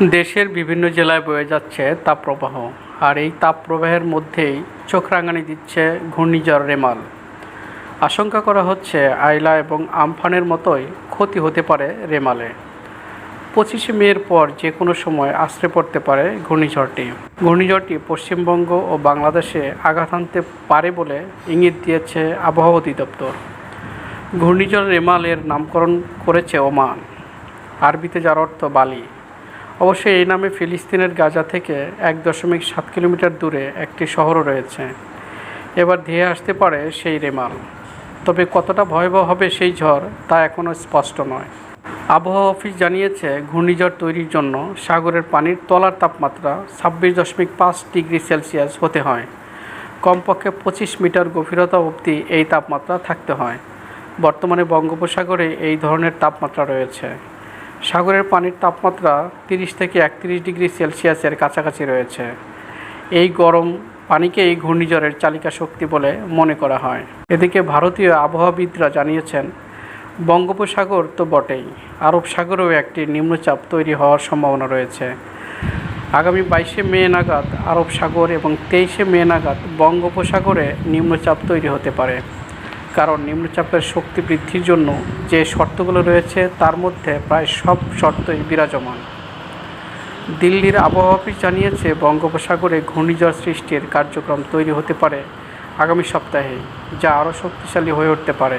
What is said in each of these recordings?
দেশের বিভিন্ন জেলায় বয়ে যাচ্ছে তাপপ্রবাহ, আর এই তাপপ্রবাহের মধ্যেই চোখ রাঙানি দিচ্ছে ঘূর্ণিঝড় রেমাল। আশঙ্কা করা হচ্ছে আইলা এবং আমফানের মতোই ক্ষতি হতে পারে রেমালে। পঁচিশে মের পর যে কোনো সময় আশ্রে পড়তে পারে ঘূর্ণিঝড়টি। ঘূর্ণিঝড়টি পশ্চিমবঙ্গ ও বাংলাদেশে আঘাত আনতে পারে বলে ইঙ্গিত দিয়েছে আবহাওয়া অধিদপ্তর। ঘূর্ণিঝড় রেমালের নামকরণ করেছে ওমান। আরবিতে যার অর্থ বালি। অবশ্য এই নামে ফিলিস্তিনের গাজা থেকে এক দশমিক সাত কিলোমিটার দূরে একটি শহরও রয়েছে। এবার ধেয়ে আসতে পারে সেই রেমাল। তবে কতটা ভয়াবহ হবে সেই ঝড় তা এখনও স্পষ্ট নয়। আবহাওয়া অফিস জানিয়েছে, ঘূর্ণিঝড় তৈরির জন্য সাগরের পানির তলার তাপমাত্রা ছাব্বিশ দশমিক পাঁচ ডিগ্রি সেলসিয়াস হতে হয়। কমপক্ষে পঁচিশ মিটার গভীরতা অবধি এই তাপমাত্রা থাকতে হয়। বর্তমানে বঙ্গোপসাগরে এই ধরনের তাপমাত্রা রয়েছে। সাগরের পানির তাপমাত্রা তিরিশ থেকে একত্রিশ ডিগ্রি সেলসিয়াসের কাছাকাছি রয়েছে। এই গরম পানিকে এই ঘূর্ণিঝড়ের চালিকা শক্তি বলে মনে করা হয়। এদিকে ভারতীয় আবহাওয়াবিদরা জানিয়েছেন, বঙ্গোপসাগর তো বটেই, আরব সাগরেও একটি নিম্নচাপ তৈরি হওয়ার সম্ভাবনা রয়েছে। আগামী বাইশে মে নাগাদ আরব সাগর এবং তেইশে মে নাগাদ বঙ্গোপসাগরে নিম্নচাপ তৈরি হতে পারে। কারণ নিম্নচাপের শক্তি বৃদ্ধির জন্য যে শর্তগুলো রয়েছে, তার মধ্যে প্রায় সব শর্তই বিরাজমান। দিল্লির আবহাওয়া অফিস জানিয়েছে, বঙ্গোপসাগরে ঘূর্ণিঝড় সৃষ্টির কার্যক্রম তৈরি হতে পারে আগামী সপ্তাহে, যা আরও শক্তিশালী হয়ে উঠতে পারে।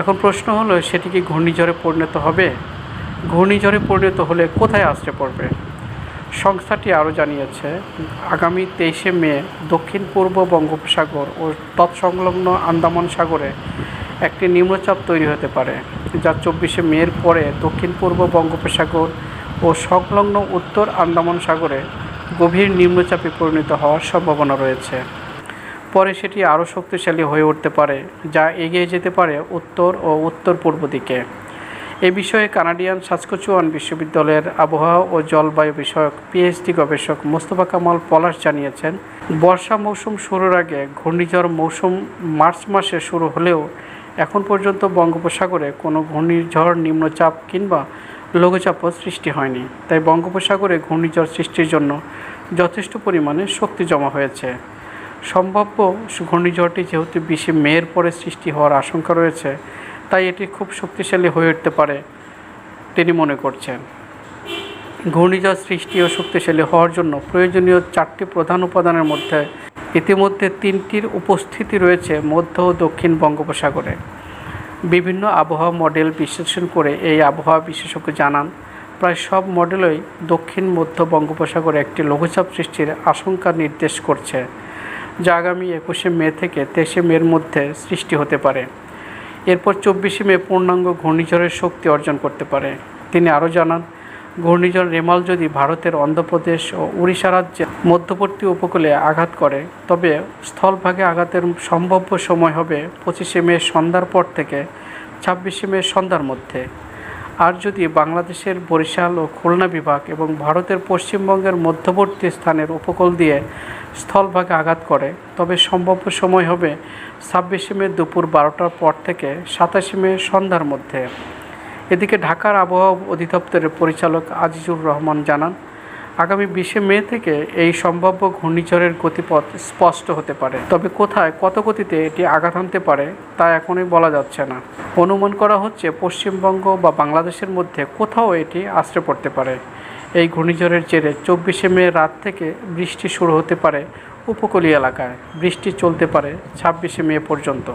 এখন প্রশ্ন হলো, সেটি কি ঘূর্ণিঝড়ে পরিণত হবে? ঘূর্ণিঝড়ে পরিণত হলে কোথায় আসতে পড়বে? সংস্থাটি আরও জানিয়েছে, আগামী তেইশে মে দক্ষিণ পূর্ব বঙ্গোপসাগর ও তৎসংলগ্ন আন্দামান সাগরে একটি নিম্নচাপ তৈরি হতে পারে, যা চব্বিশে মের পরে দক্ষিণ পূর্ব বঙ্গোপসাগর ও সংলগ্ন উত্তর আন্দামান সাগরে গভীর নিম্নচাপে পরিণত হওয়ার সম্ভাবনা রয়েছে। পরে সেটি আরও শক্তিশালী হয়ে উঠতে পারে, যা এগিয়ে যেতে পারে উত্তর ও উত্তর পূর্ব দিকে। এ বিষয়ে কানাডিয়ান সাসকোচুয়ান বিশ্ববিদ্যালয়ের আবহাওয়া ও জলবায়ু বিষয়ক পিএইচডি গবেষক মোস্তফা কামাল পলাশ জানিয়েছেন, বর্ষা মৌসুম শুরুর আগে ঘূর্ণিঝড় মৌসুম মার্চ মাসে শুরু হলেও এখন পর্যন্ত বঙ্গোপসাগরে কোনো ঘূর্ণিঝড় নিম্নচাপ কিংবা লঘুচাপও সৃষ্টি হয়নি। তাই বঙ্গোপসাগরে ঘূর্ণিঝড় সৃষ্টির জন্য যথেষ্ট পরিমাণে শক্তি জমা হয়েছে। সম্ভাব্য ঘূর্ণিঝড়টি যেহেতু বিশে মেয়ের পরে সৃষ্টি হওয়ার আশঙ্কা রয়েছে তাই এটি খুব শক্তিশালী হয়ে উঠতে পারে, তিনি মনে করছেন। ঘূর্ণিঝড় সৃষ্টি ও শক্তিশালী হওয়ার জন্য প্রয়োজনীয় চারটি প্রধান উপাদানের মধ্যে ইতিমধ্যে তিনটির উপস্থিতি রয়েছে মধ্য ও দক্ষিণ বঙ্গোপসাগরে। বিভিন্ন আবহাওয়া মডেল বিশ্লেষণ করে এই আবহাওয়া বিশেষজ্ঞ জানান, প্রায় সব মডেলই দক্ষিণ, মধ্য বঙ্গোপসাগরে একটি লঘুচাপ সৃষ্টির আশঙ্কা নির্দেশ করছে, যা আগামী একুশে মে থেকে তেইশে মের মধ্যে সৃষ্টি হতে পারে। এরপর চব্বিশে মে পূর্ণাঙ্গ ঘূর্ণিঝড়ের শক্তি অর্জন করতে পারে। তিনি আরও জানান, ঘূর্ণিঝড় রেমাল যদি ভারতের অন্ধ্রপ্রদেশ ও উড়িষ্যা রাজ্যের মধ্যবর্তী উপকূলে আঘাত করে, তবে স্থলভাগে আঘাতের সম্ভাব্য সময় হবে পঁচিশে মে সন্ধ্যার পর থেকে ছাব্বিশে মে সন্ধ্যার মধ্যে। আর যদি বাংলাদেশের বরিশাল ও খুলনা বিভাগ এবং ভারতের পশ্চিমবঙ্গের মধ্যবর্তী স্থানের উপকূল দিয়ে স্থলভাগে আঘাত করে, তবে সম্ভাব্য সময় হবে ছাব্বিশে মে দুপুর বারোটার পর থেকে সাতাশে মে সন্ধ্যার মধ্যে। এদিকে ঢাকার আবহাওয়া অধিদপ্তরের পরিচালক আজিজুর রহমান জানান আগামী বিশে মে থেকে এই সম্ভাব্য ঘূর্ণিঝড়ের গতিপথ স্পষ্ট হতে পারে। তবে কোথায় কত গতিতে এটি আঘাত আনতে পারে তা এখনই বলা যাচ্ছে না। অনুমান করা হচ্ছে পশ্চিমবঙ্গ বা বাংলাদেশের মধ্যে কোথাও এটি আশ্রে পড়তে পারে। এই ঘূর্ণিঝড়ের জেরে চব্বিশে মে রাত থেকে বৃষ্টি শুরু হতে পারে উপকূলীয় এলাকায়। বৃষ্টি চলতে পারে ছাব্বিশে মে পর্যন্ত।